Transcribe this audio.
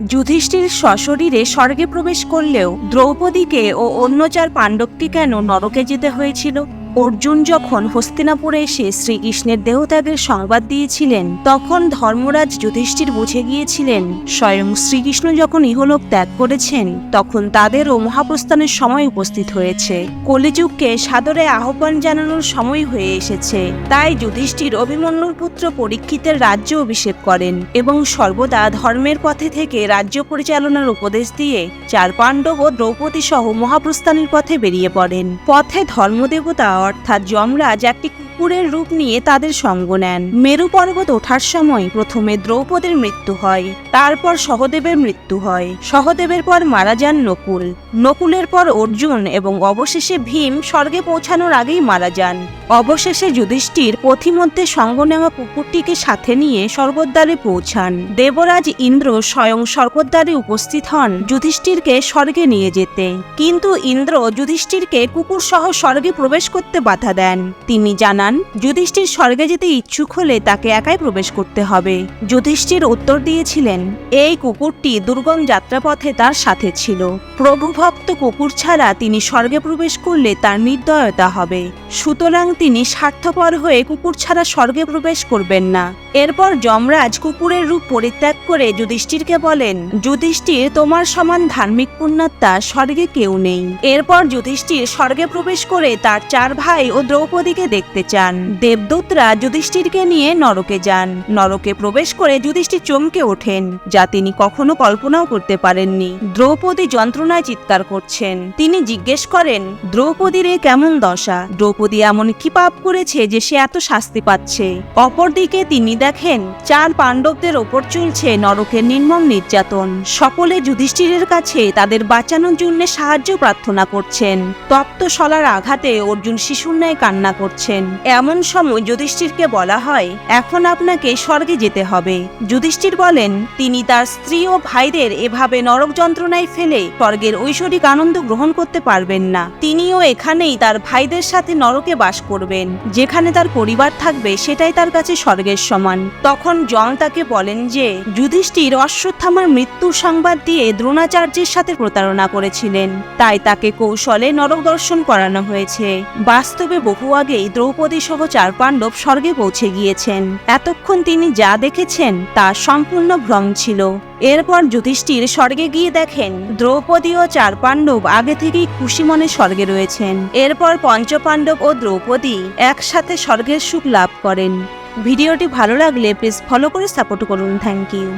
যুধিষ্ঠির সশরীরে স্বর্গে প্রবেশ করলেও দ্রৌপদীকে ও অন্য চার পাণ্ডবকে কেন নরকে যেতে হয়েছিল? অর্জুন যখন হস্তিনাপুরে এসে শ্রীকৃষ্ণের দেহত্যাগের সংবাদ দিয়েছিলেন, তখন ধর্মরাজ যুধিষ্ঠির বুঝে গিয়েছিলেন, স্বয়ং শ্রীকৃষ্ণ যখন ইহলোক ত্যাগ করেছেন, তখন তাদেরও মহাপ্রস্থানের সময় উপস্থিত হয়েছে। কলিযুগকে সাদরে আহ্বান জানানোর সময় হয়ে এসেছে, তাই যুধিষ্ঠির অভিমন্যুর পুত্র পরীক্ষিতের রাজ্য অভিষেক করেন এবং সর্বদা ধর্মের পথে থেকে রাজ্য পরিচালনার উপদেশ দিয়ে চার পাণ্ডব ও দ্রৌপদী সহ মহাপ্রস্থানের পথে বেরিয়ে পড়েন। পথে ধর্মদেবতা অর্থাৎ যমরাজ একটি কুকুরের রূপ নিয়ে তাদের সঙ্গ নেন। মেরু পর্বত ওঠার সময় প্রথমে দ্রৌপদীর মৃত্যু হয়, তারপর সহদেবের মৃত্যু হয়। সহদেবের পর মারা যান নকুল। নকুলের পর অর্জুন এবং অবশেষে ভীম স্বর্গে পৌঁছানোর আগেই মারা যান। অবশেষে যুধিষ্ঠির পথিমধ্যে সঙ্গ নেওয়া কুকুরটিকে সাথে নিয়ে স্বর্গদ্বারে পৌঁছান। দেবরাজ ইন্দ্র স্বয়ং স্বর্গদ্বারে উপস্থিত হন যুধিষ্ঠিরকে স্বর্গে নিয়ে যেতে। কিন্তু ইন্দ্র যুধিষ্ঠিরকে কুকুর সহ স্বর্গে প্রবেশ করতে বাধা দেন। তিনি জানান যুধিষ্ঠির স্বর্গে যেতে ইচ্ছুক হলে তাকে একাই প্রবেশ করতে হবে। যুধিষ্ঠির উত্তর দিয়েছিলেন, এই কুকুরটি দুর্গম যাত্রাপথে তার সাথে ছিল। প্রভুভক্ত কুকুর ছাড়া তিনি স্বর্গে প্রবেশ করলে তার নির্দয়তা হবে। সুতরাং তিনি স্বার্থপর হয়ে কুকুর ছাড়া স্বর্গে প্রবেশ করবেন না। এরপর যমরাজ কুকুরের রূপ পরিত্যাগ করে যুধিষ্ঠিরকে বলেন, যুধিষ্ঠির, তোমার সমান ধার্মিক পুণ্যাত্মা স্বর্গে কেউ নেই। এরপর যুধিষ্ঠির স্বর্গে প্রবেশ করে তার চার ভাই ও দ্রৌপদীকে দেখতে চান। দেবদূতরা যুধিষ্ঠিরকে নিয়ে নরকে যান। নরকে প্রবেশ করে যুধিষ্ঠির চমকে ওঠেন, যা তিনি কখনো কল্পনাও করতে পারেননি। দ্রৌপদী যন্ত্রণায় চিৎকার করছেন। তিনি জিজ্ঞেস করেন, দ্রৌপদীর এ কেমন দশা? দ্রৌপদী এমন কি পাপ করেছে যে সে এত শাস্তি পাচ্ছে? অপরদিকে তিনি দেখেন, চার পাণ্ডবদের ওপর চলছে নরকের নির্মম নির্যাতন। সকলে যুধিষ্ঠিরের কাছে তাদের বাঁচানোর জন্য সাহায্য প্রার্থনা করছেন। তপ্ত শলার আঘাতে অর্জুন শিশুর ন্যায় কান্না করছেন। এমন সময় যুধিষ্ঠিরকে বলা হয়, এখন আপনাকে স্বর্গে যেতে হবে। যুধিষ্ঠির বলেন, তিনি তার স্ত্রী ও ভাইদের এভাবে নরক যন্ত্রণায় ফেলে স্বর্গের ঐশ্বরিক আনন্দ গ্রহণ করতে পারবেন না। তিনিও এখানেই তার ভাইদের সাথে নরকে বাস করবেন। যেখানে তার পরিবার থাকবে, সেটাই তার কাছে স্বর্গের সমান। তখন জন তাকে বলেন যে, যুধিষ্ঠির অশ্বত্থামার মৃত্যুর সংবাদ দিয়ে দ্রোণাচার্যের সাথে প্রতারণা করেছিলেন। তাই তাকে কৌশলে নরক দর্শন করানো হয়েছে। বাস্তবে বহু আগেই দ্রৌপদী সহ চার পাণ্ডব স্বর্গে পৌঁছে গিয়েছেন। এতক্ষণ তিনি যা দেখেছেন, তা সম্পূর্ণ ভ্রম ছিল। এরপর যুধিষ্ঠির স্বর্গে গিয়ে দেখেন, দ্রৌপদী ও চার পাণ্ডব আগে থেকেই খুশি মনে স্বর্গে রয়েছেন। এরপর পঞ্চ পাণ্ডব ও দ্রৌপদী একসাথে স্বর্গের সুখ লাভ করেন। ভিডিওটি ভালো লাগলে প্লিজ ফলো করে সাপোর্ট করুন। Thank you